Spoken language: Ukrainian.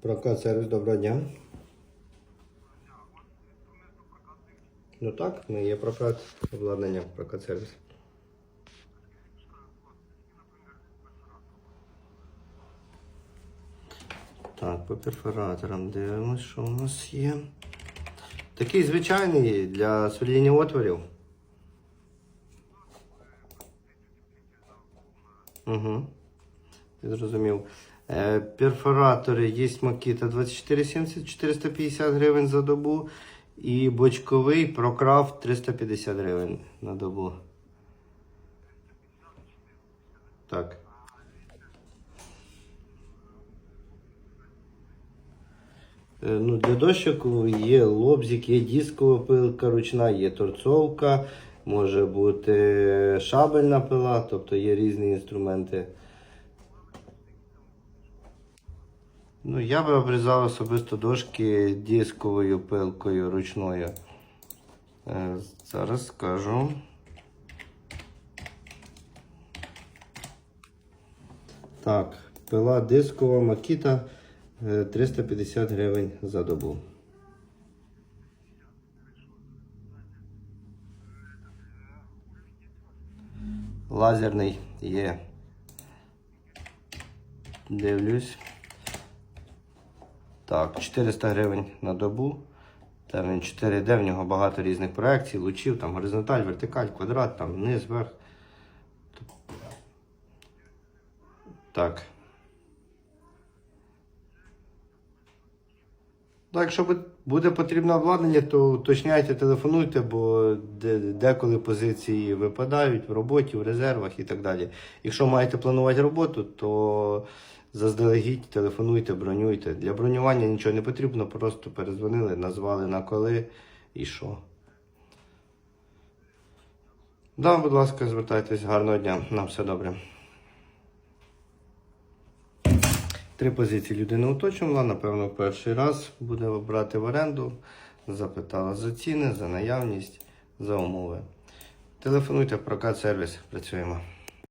Прокат сервіс, доброго дня. Ну так, ми є прокат обладнання, прокат сервіс. Так, по перфораторам дивимось, що у нас є. Такий звичайний для сверління отворів. Угу. Зрозумів. Е, перфоратори є Makita 2470 450 гривень за добу. І бочковий прокрафт 350 гривень на добу. Так. Е, Ну, для дощок є лобзик, є дискова пилка ручна, є торцовка, може бути шабельна пила, тобто є різні інструменти. Ну, я би обрізав особисто дошки дисковою пилкою ручною. Е, Зараз скажу. Так, пила дискова е, 350 гривень за добу. Лазерний є. Дивлюсь. Так, 400 гривень на добу. Там він 4D, в нього багато різних проекцій, лучів, там горизонталь, вертикаль, квадрат, там низ, верх. Так. Так, якщо буде потрібне обладнання, то уточняйте, телефонуйте, бо деколи позиції випадають в роботі, в резервах і так далі. Якщо маєте планувати роботу, то заздалегідь телефонуйте, бронюйте. Для бронювання нічого не потрібно, просто перезвонили, назвали на коли і що. Да, будь ласка, звертайтесь, гарного дня, нам все добре. Три позиції людина уточнювала, напевно, перший раз буде брати в оренду. Запитала за ціни, за наявність, за умови. Телефонуйте, прокат сервіс, працюємо.